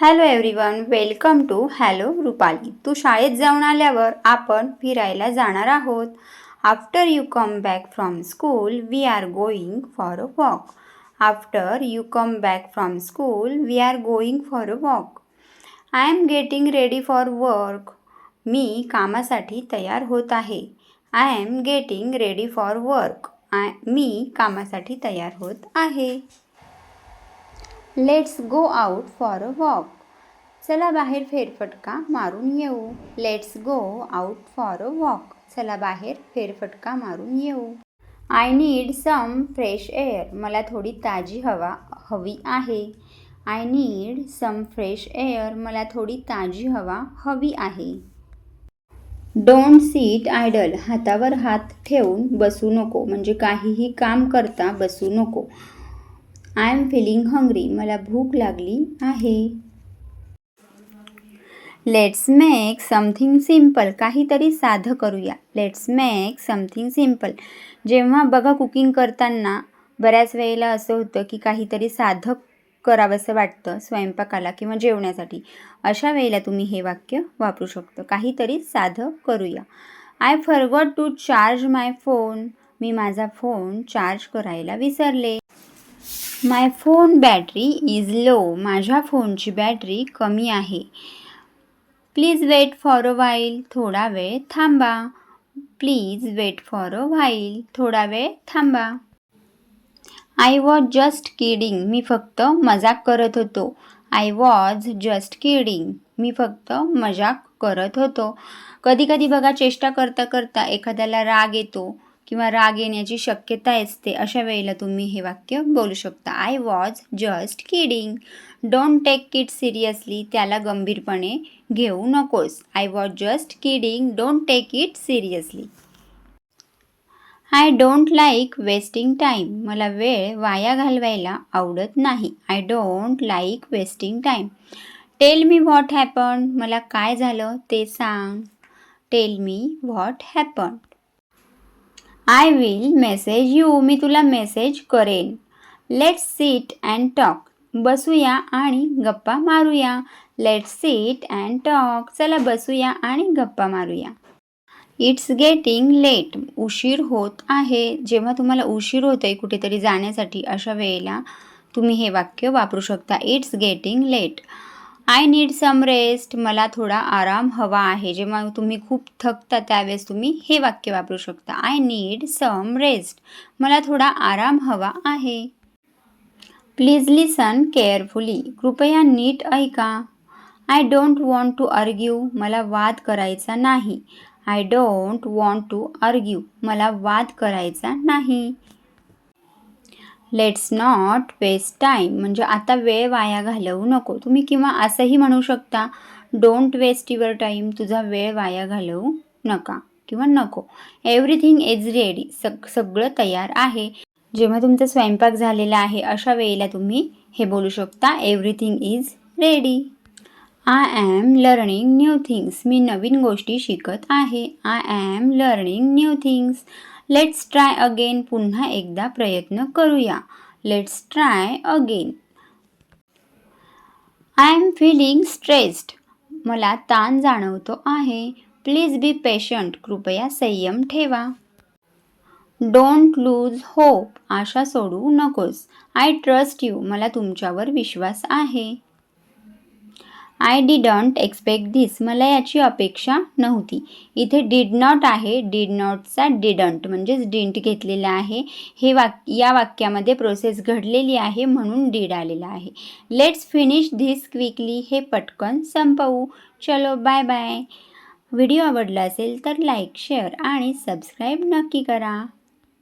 Hello everyone welcome to hello Rupali तू शाळेत जाऊन आल्यावर आपण फिरायला जाणार आहोत. After you come back from school we are going for a walk after you come back from school we are going for a walk I am getting ready for work मी कामासाठी तयार होत आहे. I am getting ready for work I मी कामासाठी तयार होत आहे. Let's go out for a walk चला बाहेर फेरफटका मारून येऊ. Let's go out for a walk चला बाहेर फेरफटका मारून येऊ. I need some fresh air मला थोडी ताजी हवा हवी आहे. I need some fresh air मला थोडी ताजी हवा हवी आहे. डोंट सीट आयडल हातावर हात ठेवून बसू नको. म्हणजे काहीही काम करता बसू नको. आय एम फिलिंग हंग्री मला भूक लागली आहे. लेट्स मेक समथिंग सिंपल काहीतरी साधं करूया. लेट्स मेक समथिंग सिंपल जेव्हा बघा कुकिंग करताना बऱ्याच वेळेला असं होतं की काहीतरी साधं करावंसं वाटतं स्वयंपाकाला किंवा जेवण्यासाठी. अशा वेळेला तुम्ही हे वाक्य वापरू शकतो. काहीतरी साधं करूया. I forgot to charge my phone मी माझा फोन चार्ज करायला विसरले. My phone battery is low माझ्या फोनची बॅटरी कमी आहे. Please wait for a while थोडा वेळ थांबा. Please wait for a while थोडा वेळ थांबा. आय वॉज जस्ट किडिंग मी फक्त मजाक करत होतो. आय वॉज जस्ट किडिंग मी फक्त मजाक करत होतो. कधी कधी बघा चेष्टा करता करता एखाद्याला राग येतो. किंवा राग येण्याची शक्यता असते अशा वेळेला तुम्ही हे वाक्य बोलू शकता. I was just kidding don't take it seriously त्याला गंभीरपणे घेऊ नकोस. I was just kidding don't take it seriously I don't like wasting time मला वेळ वाया घालवायला आवडत नाही. I don't like wasting time tell me what happen मला काय झालं ते सांग. Tell me what happen I will message you मी तुला मेसेज करेन. लेट्स सीट अँड टॉक बसूया आणि गप्पा मारूया. लेट्स सीट अँड टॉक चला बसूया आणि गप्पा मारूया. इट्स गेटिंग लेट उशीर होत आहे. जेव्हा तुम्हाला उशीर होत आहे कुठेतरी जाण्यासाठी अशा वेळेला तुम्ही हे वाक्य वापरू शकता. It's getting late I need some rest मला थोडा आराम हवा आहे. जेव्हा तुम्ही खूप थकता त्यावेळेस तुम्ही हे वाक्य वापरू शकता. आय नीड सम रेस्ट मला थोडा आराम हवा आहे. प्लीज लिसन केअरफुली कृपया नीट ऐका. I don't want to argue मला वाद करायचा नाही. I don't want to argue मला वाद करायचा नाही. लेट्स नॉट वेस्ट टाईम म्हणजे आता वेळ वाया घालवू नको. तुम्ही किंवा असंही म्हणू शकता डोंट वेस्ट युअर टाईम तुझा वेळ वाया घालवू नका किंवा नको. एव्हरीथिंग इज रेडी सग सगळं तयार आहे. जेव्हा तुमचा स्वयंपाक झालेला आहे अशा वेळेला तुम्ही हे बोलू शकता everything is ready I am learning new things मी नवीन गोष्टी शिकत आहे. I am learning new things let's try again पुन्हा एकदा प्रयत्न करूया. Let's try again I am feeling stressed मला ताण जाणवतो आहे. प्लीज बी पेशंट कृपया संयम ठेवा. डोंट लूज होप आशा सोडू नकोस. आय ट्रस्ट यू मला तुमच्यावर विश्वास आहे. I d don't expect this मला याची अपेक्षा नव्हती. इथे डीड नॉट आहे. डीड नॉटचा डिडंट म्हणजेच डिंट घेतलेला आहे. हे वाक या वाक्यामध्ये प्रोसेस घडलेली आहे म्हणून डीड आलेला आहे. लेट्स फिनिश धिस क्विकली हे पटकन संपवू. चलो बाय बाय व्हिडिओ आवडला असेल तर लाईक शेअर आणि सबस्क्राईब नक्की करा.